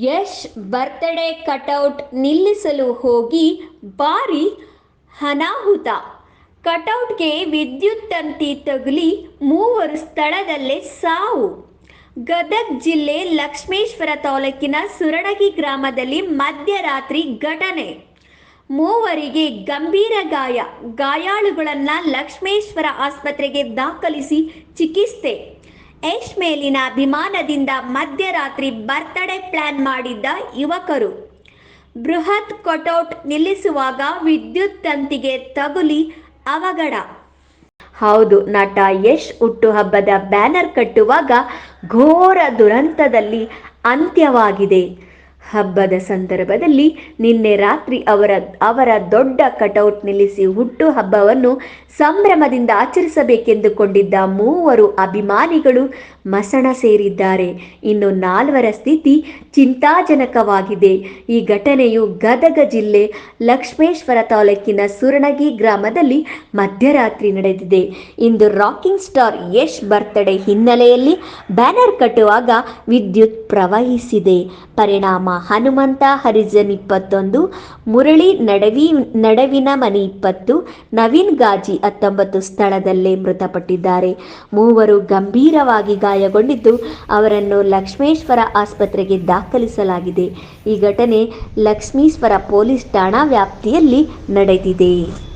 Yash birthday cutout ನಿಲ್ಲಿಸಲು ಹೋಗಿ ಭಾರಿ ಅನಾಹುತ. ಕಟೌಟ್ಗೆ ವಿದ್ಯುತ್ ತಂತಿ ತಗುಲಿ ಮೂವರು ಸ್ಥಳದಲ್ಲೇ ಸಾವು. ಗದಗ್ ಜಿಲ್ಲೆ ಲಕ್ಷ್ಮೇಶ್ವರ ತಾಲೂಕಿನ ಸುರಡಗಿ ಗ್ರಾಮದಲ್ಲಿ ಮಧ್ಯರಾತ್ರಿ ಘಟನೆ. ಮೂವರಿಗೆ ಗಂಭೀರ ಗಾಯ. ಗಾಯಾಳುಗಳನ್ನು ಲಕ್ಷ್ಮೇಶ್ವರ ಆಸ್ಪತ್ರೆಗೆ ದಾಖಲಿಸಿ ಚಿಕಿತ್ಸೆ. ಯಶ್ ಮೇಲಿನ ವಿಮಾನದಿಂದ ಮಧ್ಯರಾತ್ರಿ ಬರ್ತ್ಡೇ ಪ್ಲಾನ್ ಮಾಡಿದ್ದ ಯುವಕರು. ಬೃಹತ್ ಕಟೌಟ್ ನಿಲ್ಲಿಸುವಾಗ ವಿದ್ಯುತ್ ತಂತಿಗೆ ತಗುಲಿ ಅವಘಡ. ಹೌದು, ನಟ ಯಶ್ ಹುಟ್ಟುಹಬ್ಬದ ಬ್ಯಾನರ್ ಕಟ್ಟುವಾಗ ಘೋರ ದುರಂತದಲ್ಲಿ ಅಂತ್ಯವಾಗಿದೆ. ಹಬ್ಬದ ಸಂದರ್ಭದಲ್ಲಿ ನಿನ್ನೆ ರಾತ್ರಿ ಅವರ ಅವರ ದೊಡ್ಡ ಕಟೌಟ್ ನಿಲ್ಲಿಸಿ ಹುಟ್ಟು ಹಬ್ಬವನ್ನು ಸಂಭ್ರಮದಿಂದ ಆಚರಿಸಬೇಕೆಂದುಕೊಂಡಿದ್ದ ಮೂವರು ಅಭಿಮಾನಿಗಳು ಮಸಣ ಸೇರಿದ್ದಾರೆ. ಇನ್ನು ನಾಲ್ವರ ಸ್ಥಿತಿ ಚಿಂತಾಜನಕವಾಗಿದೆ. ಈ ಘಟನೆಯು ಗದಗ ಜಿಲ್ಲೆ ಲಕ್ಷ್ಮೇಶ್ವರ ತಾಲೂಕಿನ ಸುರಣಗಿ ಗ್ರಾಮದಲ್ಲಿ ಮಧ್ಯರಾತ್ರಿ ನಡೆದಿದೆ. ಇಂದು ರಾಕಿಂಗ್ ಸ್ಟಾರ್ ಯಶ್ ಬರ್ತ್ಡೇ ಹಿನ್ನೆಲೆಯಲ್ಲಿ ಬ್ಯಾನರ್ ಕಟ್ಟುವಾಗ ವಿದ್ಯುತ್ ಪ್ರವಹಿಸಿದೆ. ಪರಿಣಾಮ ಹನುಮಂತ ಹರಿಜನ್ ಇಪ್ಪತ್ತೊಂದು, ಮುರಳಿ ನಡವಿ ನಡವಿನ ಮನೆ ಇಪ್ಪತ್ತು, ನವೀನ್ ಗಾಜಿ ಹತ್ತೊಂಬತ್ತು ಸ್ಥಳದಲ್ಲೇ ಮೃತಪಟ್ಟಿದ್ದಾರೆ. ಮೂವರು ಗಂಭೀರವಾಗಿ ಗಾಯಗೊಂಡಿದ್ದು ಅವರನ್ನು ಲಕ್ಷ್ಮೇಶ್ವರ ಆಸ್ಪತ್ರೆಗೆ ದಾಖಲಿಸಲಾಗಿದೆ. ಈ ಘಟನೆ ಲಕ್ಷ್ಮೀಶ್ವರ ಪೊಲೀಸ್ ಠಾಣಾ ವ್ಯಾಪ್ತಿಯಲ್ಲಿ ನಡೆದಿದೆ.